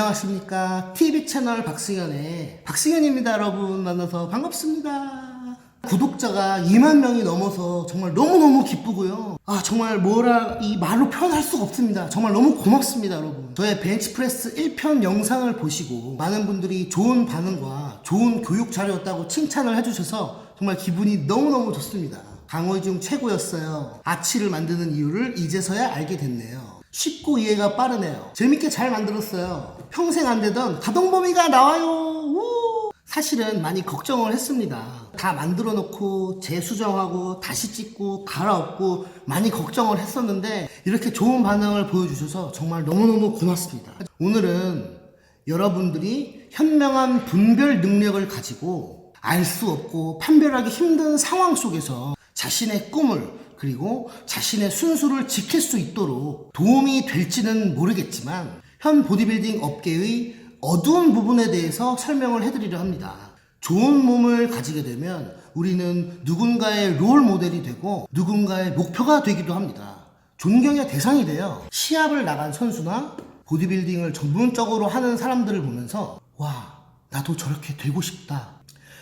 안녕하십니까. TV 채널 박승현의 박승현입니다 여러분. 만나서 반갑습니다. 구독자가 2만 명이 넘어서 정말 너무너무 기쁘고요. 아 정말 뭐라 이 말로 표현할 수가 없습니다. 정말 너무 고맙습니다 여러분. 저의 벤치프레스 1편 영상을 보시고 많은 분들이 좋은 반응과 좋은 교육 자료였다고 칭찬을 해주셔서 정말 기분이 너무너무 좋습니다 강의 중 최고였어요 아치를 만드는 이유를 이제서야 알게 됐네요 쉽고 이해가 빠르네요. 재밌게 잘 만들었어요. 평생 안 되던 가동범위가 나와요. 우! 사실은 많이 걱정을 했습니다. 다 만들어 놓고 재수정하고 다시 찍고 갈아엎고 많이 걱정을 했었는데 이렇게 좋은 반응을 보여주셔서 정말 너무너무 고맙습니다. 오늘은 여러분들이 현명한 분별 능력을 가지고 알 수 없고 판별하기 힘든 상황 속에서 자신의 꿈을 그리고 자신의 순수를 지킬 수 있도록 도움이 될지는 모르겠지만 현 보디빌딩 업계의 어두운 부분에 대해서 설명을 해드리려 합니다. 좋은 몸을 가지게 되면 우리는 누군가의 롤 모델이 되고 누군가의 목표가 되기도 합니다. 존경의 대상이 돼요. 시합을 나간 선수나 보디빌딩을 전문적으로 하는 사람들을 보면서 와 나도 저렇게 되고 싶다.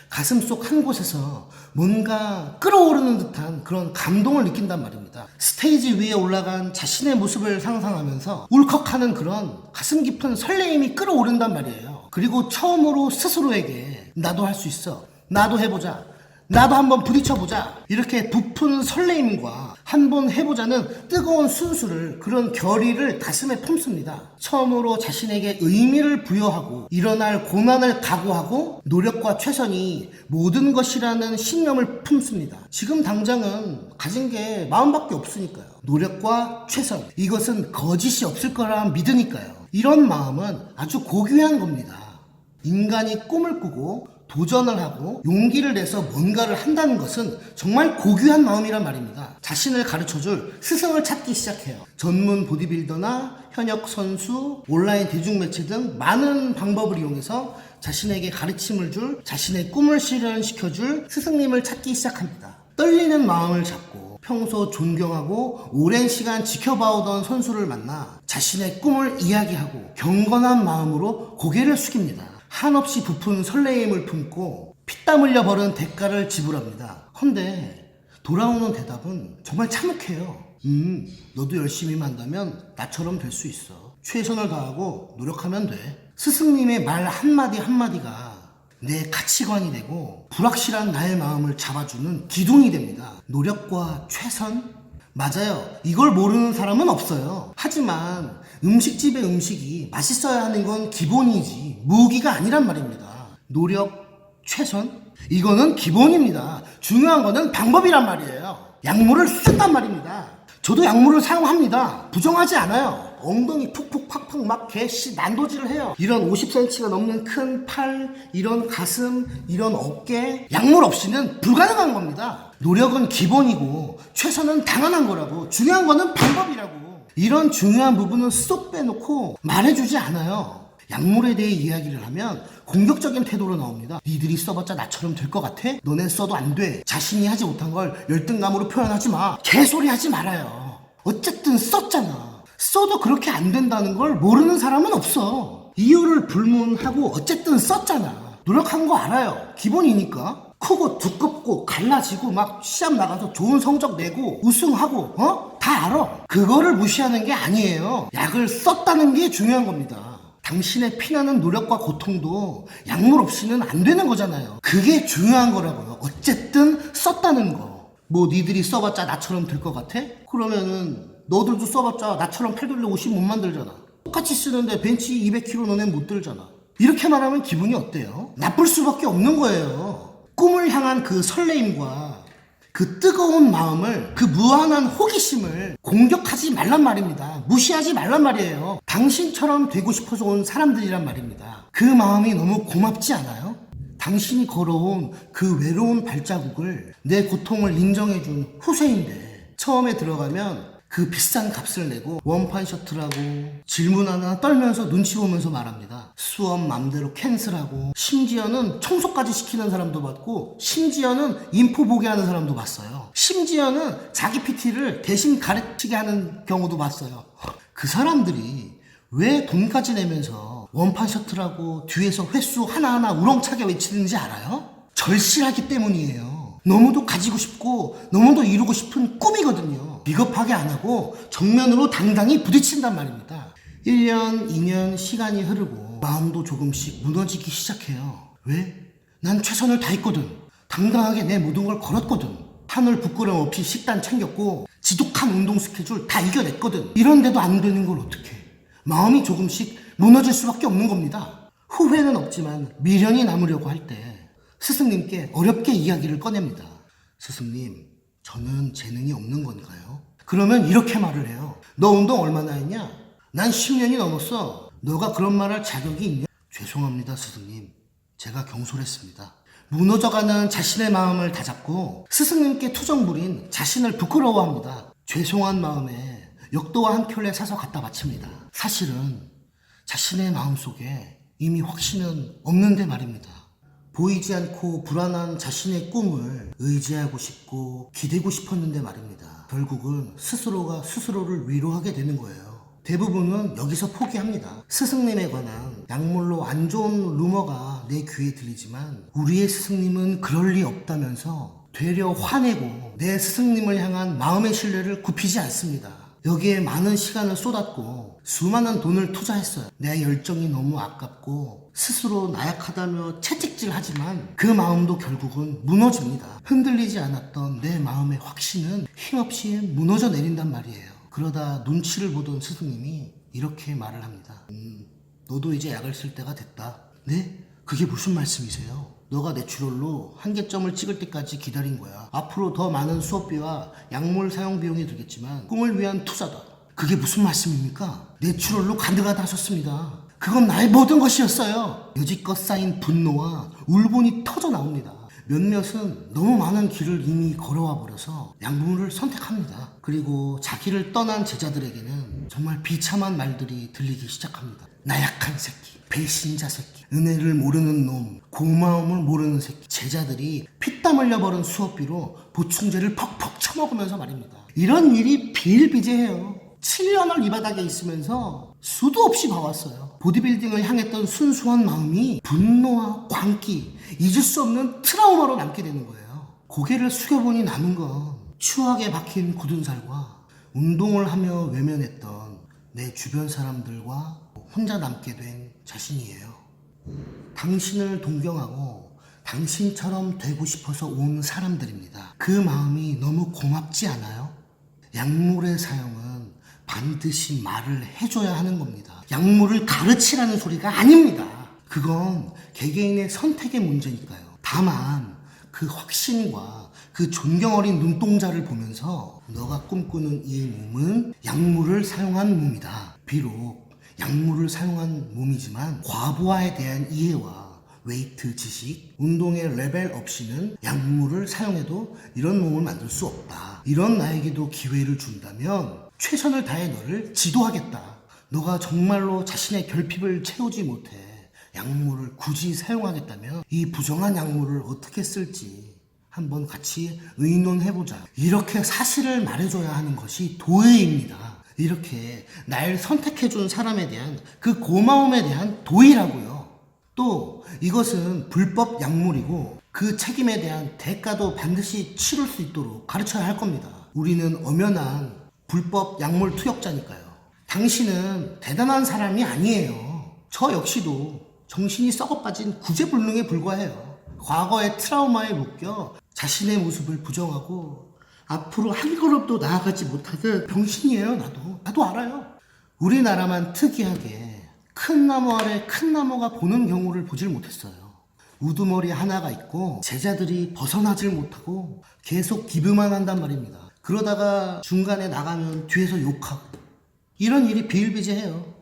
가슴 속 한 곳에서 뭔가 끌어오르는 듯한 그런 감동을 느낀단 말입니다. 스테이지 위에 올라간 자신의 모습을 상상하면서 울컥하는 그런 가슴 깊은 설레임이 끌어오른단 말이에요. 그리고 처음으로 스스로에게 나도 할 수 있어. 나도 해보자. 나도 한번 부딪혀보자. 이렇게 부푼 설레임과 한번 해보자는 뜨거운 순수를 그런 결의를 가슴에 품습니다. 처음으로 자신에게 의미를 부여하고 일어날 고난을 각오하고 노력과 최선이 모든 것이라는 신념을 품습니다. 지금 당장은 가진 게 마음밖에 없으니까요. 노력과 최선. 이것은 거짓이 없을 거라 믿으니까요. 이런 마음은 아주 고귀한 겁니다. 인간이 꿈을 꾸고 도전을 하고 용기를 내서 뭔가를 한다는 것은 정말 고귀한 마음이란 말입니다. 자신을 가르쳐줄 스승을 찾기 시작해요. 전문 보디빌더나 현역 선수, 온라인 대중매체 등 많은 방법을 이용해서 자신에게 가르침을 줄, 자신의 꿈을 실현시켜줄 스승님을 찾기 시작합니다. 떨리는 마음을 잡고 평소 존경하고 오랜 시간 지켜봐오던 선수를 만나 자신의 꿈을 이야기하고 경건한 마음으로 고개를 숙입니다. 한없이 부푼 설레임을 품고 피땀 흘려 버는 대가를 지불합니다. 헌데 돌아오는 대답은 정말 참혹해요. 음, 너도 열심히 한다면 나처럼 될 수 있어. 최선을 다하고 노력하면 돼. 스승님의 말 한마디 한마디가 내 가치관이 되고 불확실한 나의 마음을 잡아주는 기둥이 됩니다. 노력과 최선? 맞아요. 이걸 모르는 사람은 없어요. 하지만 음식집의 음식이 맛있어야 하는 건 기본이지 무기가 아니란 말입니다. 노력, 최선? 이거는 기본입니다. 중요한 거는 방법이란 말이에요. 약물을 쓴단 말입니다. 저도 약물을 사용합니다. 부정하지 않아요. 엉덩이 푹푹 팍팍 막 개씨 난도질을 해요. 이런 50cm가 넘는 큰 팔, 이런 가슴, 이런 어깨, 약물 없이는 불가능한 겁니다. 노력은 기본이고 최선은 당연한 거라고 중요한 거는 방법이라고 이런 중요한 부분은 쏙 빼놓고 말해주지 않아요. 약물에 대해 이야기를 하면 공격적인 태도로 나옵니다. 니들이 써봤자 나처럼 될 것 같아? 너네 써도 안 돼. 자신이 하지 못한 걸 열등감으로 표현하지 마. 개소리 하지 말아요. 어쨌든 썼잖아. 써도 그렇게 안 된다는 걸 모르는 사람은 없어. 이유를 불문하고 어쨌든 썼잖아. 노력한 거 알아요. 기본이니까. 크고 두껍고 갈라지고 막 시합 나가서 좋은 성적 내고 우승하고 어? 다 알아. 그거를 무시하는 게 아니에요. 약을 썼다는 게 중요한 겁니다. 당신의 피나는 노력과 고통도 약물 없이는 안 되는 거잖아요. 그게 중요한 거라고요. 어쨌든 썼다는 거. 뭐 니들이 써봤자 나처럼 될 것 같아? 그러면은 너들도 써봤자 나처럼 팔돌려 50못 만들잖아. 똑같이 쓰는데 벤치 200kg 너네 못 들잖아. 이렇게 말하면 기분이 어때요? 나쁠 수밖에 없는 거예요. 꿈을 향한 그 설레임과 그 뜨거운 마음을, 그 무한한 호기심을 공격하지 말란 말입니다. 무시하지 말란 말이에요. 당신처럼 되고 싶어서 온 사람들이란 말입니다. 그 마음이 너무 고맙지 않아요? 당신이 걸어온 그 외로운 발자국을 내 고통을 인정해준 후세인데 처음에 들어가면 그 비싼 값을 내고 원판 셔틀하고 질문 하나 떨면서 눈치 보면서 말합니다. 수업 맘대로 캔슬하고 심지어는 청소까지 시키는 사람도 봤고 심지어는 인포 보게 하는 사람도 봤어요. 심지어는 자기 PT를 대신 가르치게 하는 경우도 봤어요. 그 사람들이 왜 돈까지 내면서 원판 셔틀하고 뒤에서 횟수 하나하나 우렁차게 외치는지 알아요? 절실하기 때문이에요. 너무도 가지고 싶고 너무도 이루고 싶은 꿈이거든요. 비겁하게 안 하고 정면으로 당당히 부딪힌단 말입니다. 1년, 2년 시간이 흐르고 마음도 조금씩 무너지기 시작해요. 왜? 난 최선을 다했거든. 당당하게 내 모든 걸 걸었거든. 하늘 부끄럼 없이 식단 챙겼고 지독한 운동 스케줄 다 이겨냈거든. 이런데도 안 되는 걸 어떡해. 마음이 조금씩 무너질 수밖에 없는 겁니다. 후회는 없지만 미련이 남으려고 할 때 스승님께 어렵게 이야기를 꺼냅니다. 스승님, 저는 재능이 없는 건가요? 그러면 이렇게 말을 해요. 너 운동 얼마나 했냐? 난 10년이 넘었어. 너가 그런 말 할 자격이 있냐? 죄송합니다, 스승님. 제가 경솔했습니다. 무너져가는 자신의 마음을 다잡고 스승님께 투정 부린 자신을 부끄러워합니다. 죄송한 마음에 역도와 한 켤레 사서 갖다 바칩니다. 사실은 자신의 마음속에 이미 확신은 없는데 말입니다. 보이지 않고 불안한 자신의 꿈을 의지하고 싶고 기대고 싶었는데 말입니다. 결국은 스스로가 스스로를 위로하게 되는 거예요. 대부분은 여기서 포기합니다. 스승님에 관한 약물로 안 좋은 루머가 내 귀에 들리지만 우리의 스승님은 그럴 리 없다면서 되려 화내고 내 스승님을 향한 마음의 신뢰를 굽히지 않습니다. 여기에 많은 시간을 쏟았고 수많은 돈을 투자했어요. 내 열정이 너무 아깝고 스스로 나약하다며 채찍질 하지만 그 마음도 결국은 무너집니다. 흔들리지 않았던 내 마음의 확신은 힘없이 무너져 내린단 말이에요. 그러다 눈치를 보던 스승님이 이렇게 말을 합니다. 음, 너도 이제 약을 쓸 때가 됐다. 네? 그게 무슨 말씀이세요? 너가 내추럴로 한계점을 찍을 때까지 기다린 거야. 앞으로 더 많은 수업비와 약물 사용 비용이 들겠지만 꿈을 위한 투자다. 그게 무슨 말씀입니까? 내추럴로 가능하다 하셨습니다. 그건 나의 모든 것이었어요. 여지껏 쌓인 분노와 울분이 터져 나옵니다. 몇몇은 너무 많은 길을 이미 걸어와 버려서 약물을 선택합니다. 그리고 자기를 떠난 제자들에게는 정말 비참한 말들이 들리기 시작합니다. 나약한 새끼, 배신자 새끼, 은혜를 모르는 놈, 고마움을 모르는 새끼. 제자들이 피땀 흘려버린 수업비로 보충제를 퍽퍽 처먹으면서 말입니다. 이런 일이 비일비재해요. 7년을 이 바닥에 있으면서 수도 없이 봐왔어요. 보디빌딩을 향했던 순수한 마음이 분노와 광기, 잊을 수 없는 트라우마로 남게 되는 거예요. 고개를 숙여보니 남은 건 추하게 박힌 굳은 살과 운동을 하며 외면했던 내 주변 사람들과 혼자 남게 된 자신이에요. 당신을 동경하고 당신처럼 되고 싶어서 온 사람들입니다. 그 마음이 너무 고맙지 않아요? 약물의 사용은 반드시 말을 해줘야 하는 겁니다. 약물을 가르치라는 소리가 아닙니다. 그건 개개인의 선택의 문제니까요. 다만 그 확신과 그 존경 어린 눈동자를 보면서 너가 꿈꾸는 이 몸은 약물을 사용한 몸이다. 비록 약물을 사용한 몸이지만 과부하에 대한 이해와 웨이트 지식, 운동의 레벨 없이는 약물을 사용해도 이런 몸을 만들 수 없다. 이런 나에게도 기회를 준다면 최선을 다해 너를 지도하겠다. 너가 정말로 자신의 결핍을 채우지 못해 약물을 굳이 사용하겠다면 이 부정한 약물을 어떻게 쓸지 한번 같이 의논해보자. 이렇게 사실을 말해줘야 하는 것이 도의입니다. 이렇게 날 선택해준 사람에 대한 그 고마움에 대한 도의라고요. 또 이것은 불법 약물이고 그 책임에 대한 대가도 반드시 치를 수 있도록 가르쳐야 할 겁니다. 우리는 엄연한 불법 약물 투약자니까요. 당신은 대단한 사람이 아니에요. 저 역시도 정신이 썩어 빠진 구제불능에 불과해요. 과거의 트라우마에 묶여 자신의 모습을 부정하고 앞으로 한 걸음도 나아가지 못하듯 병신이에요, 나도. 나도 알아요. 우리나라만 특이하게 큰 나무 아래 큰 나무가 보는 경우를 보질 못했어요. 우두머리 하나가 있고 제자들이 벗어나질 못하고 계속 기부만 한단 말입니다. 그러다가 중간에 나가면 뒤에서 욕하고 이런 일이 비일비재해요.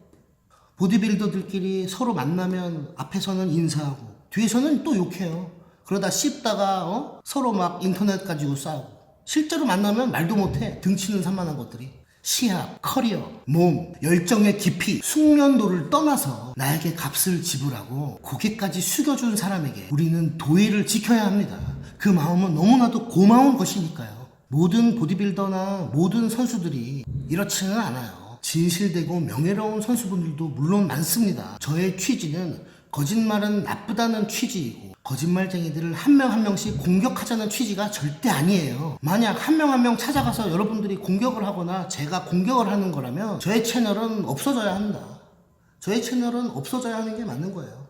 보디빌더들끼리 서로 만나면 앞에서는 인사하고 뒤에서는 또 욕해요. 그러다 씹다가 어? 서로 막 인터넷 가지고 싸우고 실제로 만나면 말도 못해 등치는 산만한 것들이 시합, 커리어, 몸, 열정의 깊이, 숙련도를 떠나서 나에게 값을 지불하고 고개까지 숙여준 사람에게 우리는 도의를 지켜야 합니다. 그 마음은 너무나도 고마운 것이니까요. 모든 보디빌더나 모든 선수들이 이렇지는 않아요. 진실되고 명예로운 선수분들도 물론 많습니다. 저의 취지는 거짓말은 나쁘다는 취지이고 거짓말쟁이들을 한명한 명씩 공격하자는 취지가 절대 아니에요. 만약 한 명 한 명 찾아가서 여러분들이 공격을 하거나 제가 공격을 하는 거라면 저의 채널은 없어져야 한다. 저의 채널은 없어져야 하는 게 맞는 거예요.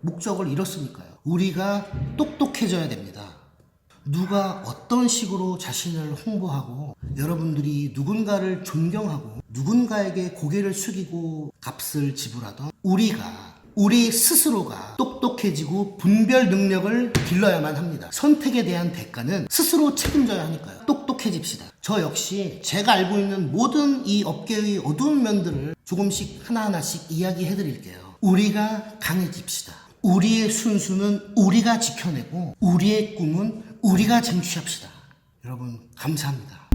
목적을 이뤘으니까요. 우리가 똑똑해져야 됩니다. 누가 어떤 식으로 자신을 홍보하고 여러분들이 누군가를 존경하고 누군가에게 고개를 숙이고 값을 지불하던 우리가 우리 스스로가 똑똑해지고 분별 능력을 길러야만 합니다. 선택에 대한 대가는 스스로 책임져야 하니까요. 똑똑해집시다. 저 역시 제가 알고 있는 모든 이 업계의 어두운 면들을 조금씩 하나하나씩 이야기해 드릴게요. 우리가 강해집시다. 우리의 순수는 우리가 지켜내고 우리의 꿈은 우리가 쟁취합시다. 여러분 감사합니다.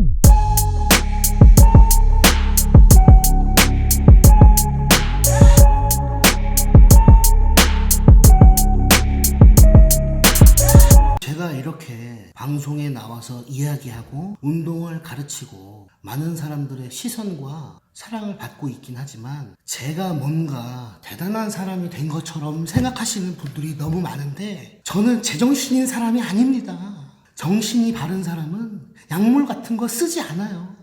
제가 이렇게 방송에 나와서 이야기하고 운동을 가르치고 많은 사람들의 시선과 사랑을 받고 있긴 하지만 제가 뭔가 대단한 사람이 된 것처럼 생각하시는 분들이 너무 많은데 저는 제정신인 사람이 아닙니다. 정신이 바른 사람은 약물 같은 거 쓰지 않아요.